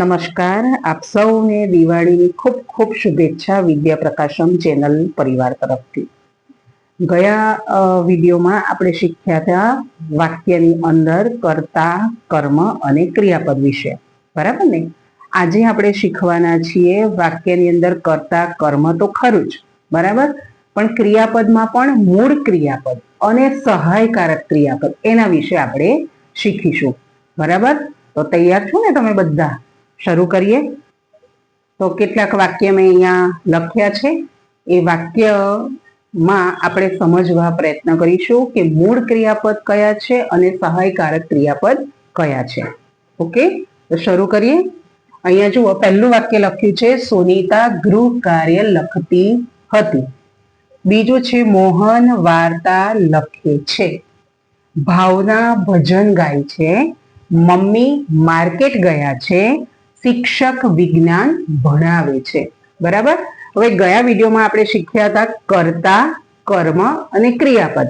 નમસ્કાર. આપ સૌને દિવાળીની ખૂબ ખૂબ શુભેચ્છા વિદ્યા પ્રકાશમ ચેનલ પરિવાર તરફથી. ગયા વિડીયોમાં આપણે શીખ્યા હતા વાક્યની અંદર કર્તા, કર્મ અને ક્રિયાપદ વિશે. બરાબર ને? આજે આપણે શીખવાના છીએ વાક્યની અંદર કર્તા, કર્મ તો ખરું જ, બરાબર? પણ ક્રિયાપદમાં પણ મૂળ ક્રિયાપદ અને સહાયકારક ક્રિયાપદ એના વિશે આપણે શીખીશું. બરાબર? તો તૈયાર છો ને તમે બધા? શરૂ કરીએ. તો કેટલાક વાક્ય મેં અહીંયા લખ્યા છે. એ વાક્યમાં આપણે સમજવા પ્રયત્ન કરીશું કે મૂળ ક્રિયાપદ કયા છે અને સહાયકારક ક્રિયાપદ કયા છે. ઓકે? તો શરૂ કરીએ. અહીંયા જુઓ, પહેલું વાક્ય લખ્યું છે, સુનીતા ગૃહ કાર્ય લખતી હતી. બીજું છે, મોહન વાર્તા લખે છે. ભાવના ભજન ગાય છે. મમ્મી માર્કેટ ગયા છે. શિક્ષક વિજ્ઞાન ભણાવે છે. બરાબર? હવે ગયા વિડીયોમાં આપણે શીખ્યા હતા કર્તા, કર્મ અને ક્રિયાપદ.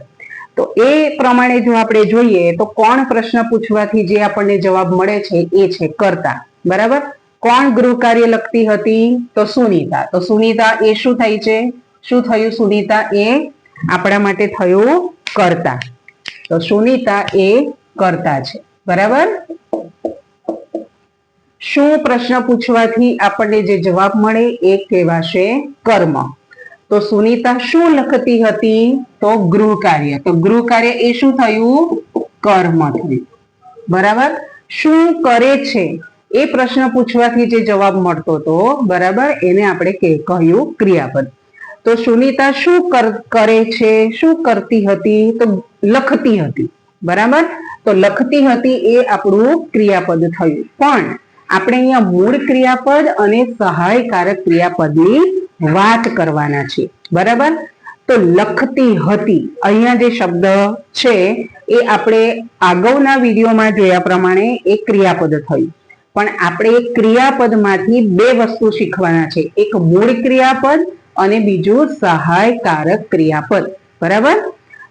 તો એ પ્રમાણે જો આપણે જોઈએ, તો કોણ પ્રશ્ન પૂછવાથી જે આપણને જવાબ મળે છે એ છે કર્તા. બરાબર? કોણ ગૃહ કાર્ય લખતી હતી? તો સુનીતા. તો સુનીતા એ શું થઈ છે? શું થયું? સુનીતા એ આપણા માટે થયું કર્તા. તો સુનિતા એ કર્તા છે. બરાબર? શું પ્રશ્ન પૂછવાથી આપણને જે જવાબ મળે એ કહેવાશે કર્મ. તો સુનીતા શું લખતી હતી? તો ગૃહ કાર્ય તો ગૃહ કાર્ય એ શું થયું? કર્મ થયું. બરાબર? શું કરે છે? એ પ્રશ્ન પૂછવાથી જે જવાબ મળતો હતો, બરાબર? એને આપણે કહ્યું ક્રિયાપદ. તો સુનિતા શું કરે છે? શું કરતી હતી? તો લખતી હતી. બરાબર? તો લખતી હતી એ આપણું ક્રિયાપદ થયું. પણ આપણે અહીંયા મૂળ ક્રિયાપદ અને સહાયકારક ક્રિયાપદની વાત કરવાના છે બરાબર? તો લખતી હતી. અહીંયા જે શબ્દ છે, એ આપણે અગાઉના વિડીયોમાં જોયા પ્રમાણે એ ક્રિયાપદ થયું. પણ આપણે એ ક્રિયાપદમાંથી બે વસ્તુ શીખવાના છે. એક મૂળ ક્રિયાપદ અને બીજું સહાયકારક ક્રિયાપદ. બરાબર?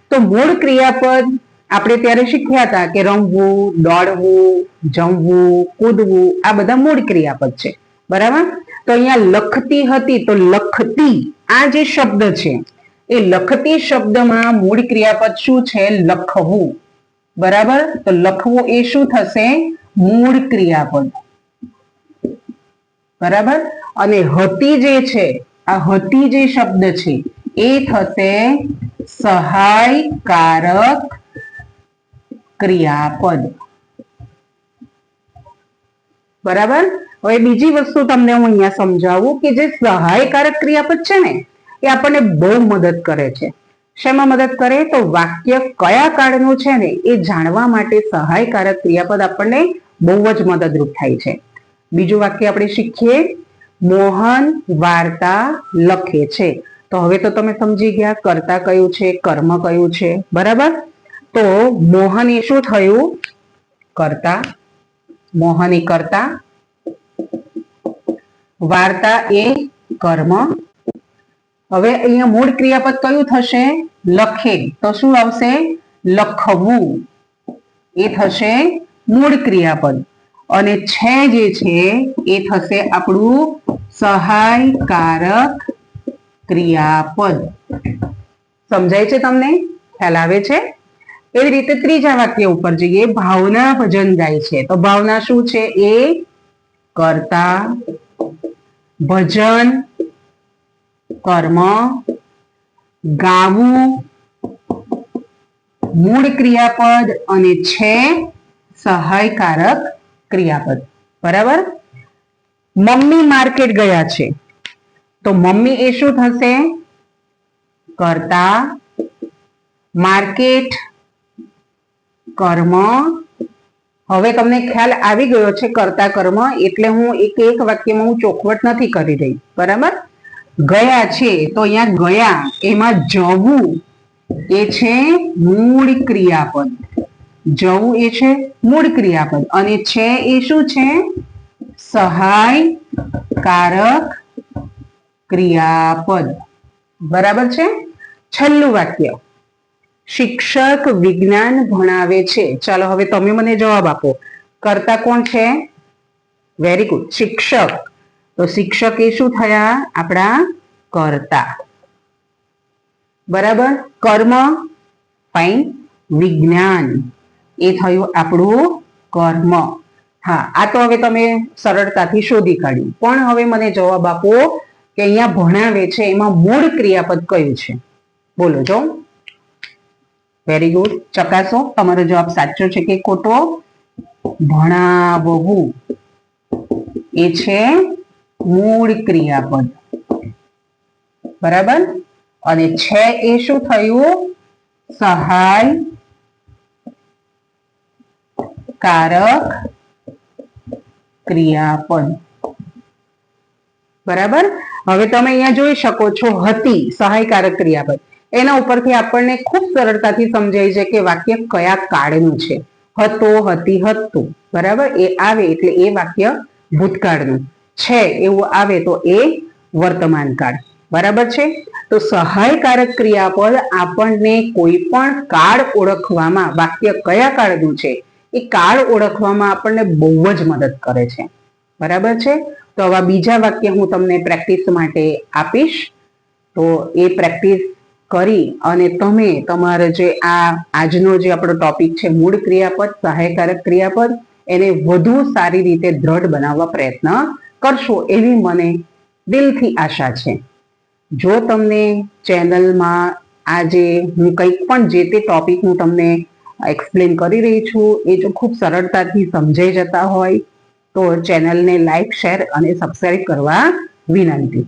તો મૂળ ક્રિયાપદ આપણે ત્યારે શીખ્યા હતા કે રમવું, દોડવું, જમવું, કૂદવું, આ બધા મૂળ ક્રિયાપદ છે. બરાબર? તો અહીંયા લખતી હતી તો લખતી આ જે શબ્દ છે, એ લખતી શબ્દમાં મૂળ ક્રિયાપદ શું છે? લખવું. બરાબર? તો લખવું એ શું થશે? મૂળ ક્રિયાપદ. બરાબર? અને હતી જે છે, આ હતી જે શબ્દ છે, એ થશે સહાયકારક ક્રિયાપદ. બરાબર? હવે બીજી વસ્તુ તમને હું અહીંયા સમજાવું કે જે સહાયકારક ક્રિયાપદ છે ને, એ આપણને બહુ મદદ કરે છે. શેમાં મદદ કરે? તો વાક્ય કયા કાળનું છે ને, એ જાણવા માટે સહાયકારક ક્રિયાપદ આપણને બહુ જ મદદરૂપ થાય છે. બીજું વાક્ય આપણે શીખીએ. મોહન વાર્તા લખે છે. તો હવે તો તમે સમજી ગયા, કર્તા કયું છે, કર્મ કયું છે. બરાબર? તો મોહન શું થયું? કરતા. મોહન એ કર્તા. વાર્તા એ કર્મ. હવે અહીંયા મૂળ ક્રિયાપદ કયું થશે? લખે તો શું આવશે? લખવું. એ થશે મૂળ ક્રિયાપદ. અને છે જે છે એ થશે આપણું સહાયકારક ક્રિયાપદ. સમજાય છે તમને? ખ્યાલ આવે છે? એવી રીતે ત્રીજા વાક્ય ઉપર જઈએ. ભાવના ભજન ગાય છે. તો ભાવના શું છે? એ કરતા, ભજન, કર્મ, ગાવું, મૂળ ક્રિયાપદ અને છે સહાયકારક ક્રિયાપદ. બરાબર? મમ્મી માર્કેટ ગયા છે. તો મમ્મી એ શું થશે? કરતા, માર્કેટ કર્મ. હવે તમને ખ્યાલ આવી ગયો છે કરતા કર્મ, એટલે હું એક એક વાક્યમાં હું ચોખવટ નથી કરી રહી. બરાબર? ગયા છે, તો અહીંયા ગયા, એમાં જવું એ છે મૂળ ક્રિયાપદ. જવું એ છે મૂળ ક્રિયાપદ. અને છે એ શું છે? સહાયકારક ક્રિયાપદ. બરાબર છે? છેલ્લું વાક્ય. શિક્ષક વિજ્ઞાન ભણાવે છે. ચાલો હવે તમે મને જવાબ આપો. કરતા કોણ છે? વેરી ગુડ શિક્ષક. તો શિક્ષક એ શું થયા? આપણા કર્તા. બરાબર? કર્મ. ફાઈન વિજ્ઞાન. એ થયું આપણું કર્મ. હા, આ તો હવે તમે સરળતાથી શોધી કાઢ્યું. પણ હવે મને જવાબ આપો કે અહીંયા ભણાવે છે. એમાં મૂળ ક્રિયાપદ કયું છે? બોલો, જો. વેરી ગુડ ચકાસો. તમારો જવાબ સાચો છે કે ખોટો? ભણાવવું એ છે મૂળ ક્રિયાપદ. બરાબર? અને છે એ શું થયું? સહાય કારક ક્રિયાપદ. બરાબર? હવે તમે અહીંયા જોઈ શકો છો હતી, સહાયકારક ક્રિયાપદ. એના ઉપરથી આપણને ખૂબ સરળતાથી સમજાય છે કે વાક્ય કયા કાળનું છે. હતો, હતી હતું બરાબર? એ આવે એટલે એ વાક્ય ભૂતકાળનું છે. એવું આવે તો એ વર્તમાન કાળ બરાબર છે? તો સહાયકારક ક્રિયાપદ આપણને કોઈ પણ કાળ ઓળખવામાં વાક્ય કયા કાળનું છે, એ કાળ ઓળખવામાં આપણને બહુ જ મદદ કરે છે. બરાબર છે? તો આવા બીજા વાક્ય હું તમને પ્રેક્ટિસ માટે આપીશ. તો એ પ્રેક્ટિસ કરી અને તમે તમારે જે આ આજનો જે આપણો ટોપિક છે, મૂળ ક્રિયાપદ, સહાયકારક ક્રિયાપદ, એને વધુ સારી રીતે દ્રઢ બનાવવા પ્રયત્ન કરશો એવી મને દિલથી આશા છે. જો તમને ચેનલમાં આજે હું કંઈક પણ જે તે ટોપિક હું તમને એક્સપ્લેન કરી રહી છું, એ જો ખૂબ સરળતાથી સમજાઈ જતા હોય, તો ચેનલને લાઈક શેર અને સબસ્ક્રાઈબ કરવા વિનંતી.